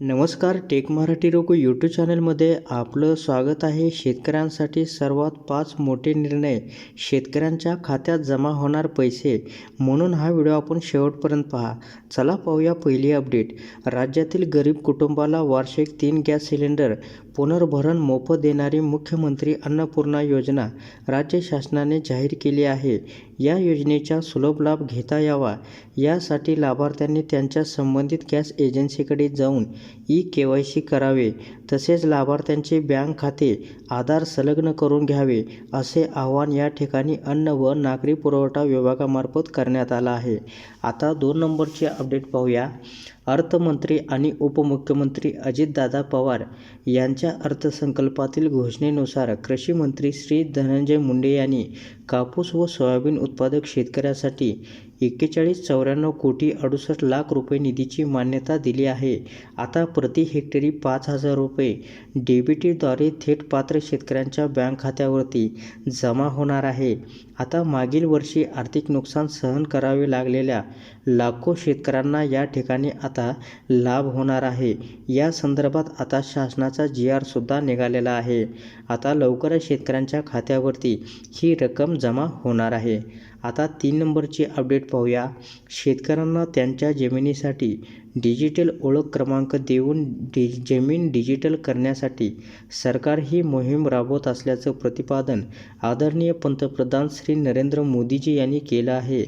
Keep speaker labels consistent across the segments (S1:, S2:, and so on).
S1: नमस्कार टेक मराठी रोको यूट्यूब चॅनलमध्ये आपलं स्वागत आहे. शेतकऱ्यांसाठी सर्वात पाच मोठे निर्णय शेतकऱ्यांच्या खात्यात जमा होणार पैसे म्हणून हा व्हिडिओ आपण शेवटपर्यंत पहा. चला पाहूया पहिली अपडेट. राज्यातील गरीब कुटुंबाला वार्षिक तीन गॅस सिलेंडर पुनर्भरण मोफत देणारी मुख्यमंत्री अन्नपूर्णा योजना राज्य शासनाने जाहीर केली आहे. या योजनेचा सुलभ लाभ घेता यावा. यासाठी लाभार्थ्यांनी त्यांच्या संबंधित गॅस एजन्सीकडे जाऊन ई के वाय सी करावे. तसेच लाभार्थ्यांचे बँक खाते आधार संलग्न करून घ्यावे असे आवाहन या ठिकाणी अन्न व नागरी पुरवठा विभागामार्फत करण्यात आलं आहे. आता दोन नंबरचे अपडेट पाहूया. अर्थमंत्री आणि उपमुख्यमंत्री अजितदादा पवार यांच्या अर्थसंकल्पातील घोषणेनुसार कृषी मंत्री श्री धनंजय मुंडे यांनी कापूस व सोयाबीन उत्पादक शेतकऱ्यासाठी एक्केचाळीस चौऱ्याण्णव कोटी अडुसष्ट लाख रुपये निधीची मान्यता दिली आहे. आता प्रति हेक्टरी पाच हजार रुपये डेबिटीद्वारे थेट पात्र शेतकऱ्यांच्या बँक खात्यावरती जमा होणार आहे. आता मागील वर्षी आर्थिक नुकसान सहन करावे लागलेल्या लाखो शेतकऱ्यांना या ठिकाणी आता लाभ होणार आहे. या संदर्भात आता शासनाचा जी आरसुद्धा निघालेला आहे. आता लवकरच शेतकऱ्यांच्या खात्यावरती ही रक्कम जमा होणार आहे. आता तीन नंबरची अपडेट पाहूया. शेतकऱ्यांना त्यांच्या जमिनीसाठी डिजिटल ओळख क्रमांक देऊन डि जमीन डिजिटल करण्यासाठी सरकार ही मोहीम राबवत असल्याचं प्रतिपादन आदरणीय पंतप्रधान श्री नरेंद्र मोदीजी यांनी केलं आहे.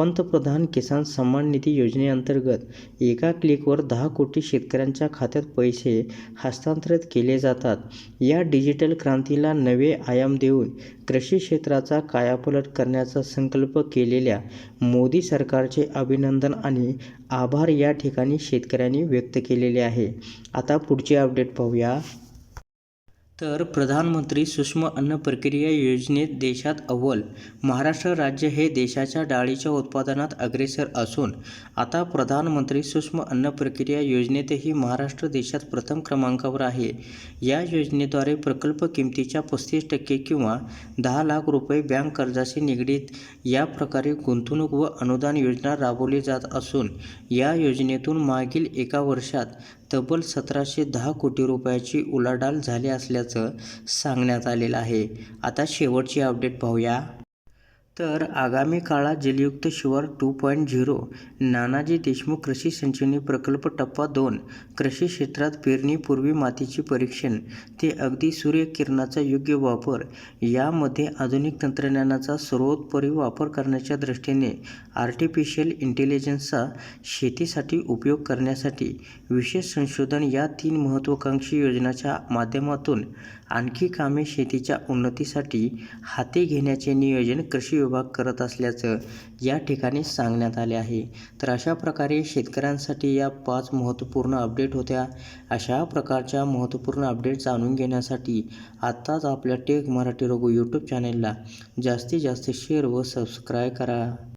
S1: पंतप्रधान किसान सन्मान निधी योजनेअंतर्गत एका क्लिकवर दहा कोटी शेतकऱ्यांच्या खात्यात पैसे हस्तांतरित केले जातात. या डिजिटल क्रांतीला नवे आयाम देऊन कृषी क्षेत्राचा कायापलट करण्याचा संकल्प केलेल्या मोदी सरकारचे अभिनंदन आणि आभार या ठिकाणी शेतकऱ्यांनी व्यक्त केलेले आहे. आता पुढचे अपडेट पाहूया. तर प्रधानमंत्री सूक्ष्म अन्न प्रक्रिया योजनेत देशात अव्वल. महाराष्ट्र राज्य हे देशाच्या डाळीच्या उत्पादनात अग्रेसर असून आता प्रधानमंत्री सूक्ष्म अन्न प्रक्रिया योजनेतही महाराष्ट्र देशात प्रथम क्रमांकावर आहे. या योजनेद्वारे प्रकल्प किमतीच्या पस्तीस टक्के किंवा दहा लाख रुपये बँक कर्जाशी निगडीत या प्रकारे गुंतवणूक व अनुदान योजना राबवली जात असून या योजनेतून मागील एका वर्षात तब्बल सतराशे दहा कोटी रुपयाची उलाढाल झाली असल्याचं सांगण्यात आलेलं आहे. आता शेवटची अपडेट पाहूया. तर आगामी काळात Jalyukt Shivar two point zero Nanaji Deshmukh कृषी सिंचनी प्रकल्प टप्पा दोन कृषी क्षेत्रात पेरणीपूर्वी मातीचे परीक्षण ते अगदी सूर्यकिरणाचा योग्य वापर यामध्ये आधुनिक तंत्रज्ञानाचा सर्वोत्परी वापर करण्याच्या दृष्टीने आर्टिफिशियल इंटेलिजन्सचा शेतीसाठी उपयोग करण्यासाठी विशेष संशोधन या तीन महत्त्वाकांक्षी योजनाच्या माध्यमातून आणखी कामे शेतीच्या उन्नतीसाठी हाती घेण्याचे नियोजन कृषी विभाग करत असल्याचं या ठिकाणी सांगण्यात आले आहे. तर अशा प्रकारे शेतकऱ्यांसाठी या पाच महत्त्वपूर्ण अपडेट होत्या. अशा प्रकारच्या महत्त्वपूर्ण अपडेट जाणून घेण्यासाठी आत्ताच आपल्या टेक मराठी रोगो यूट्यूब चॅनेलला जास्तीत जास्त शेअर व सबस्क्राईब करा.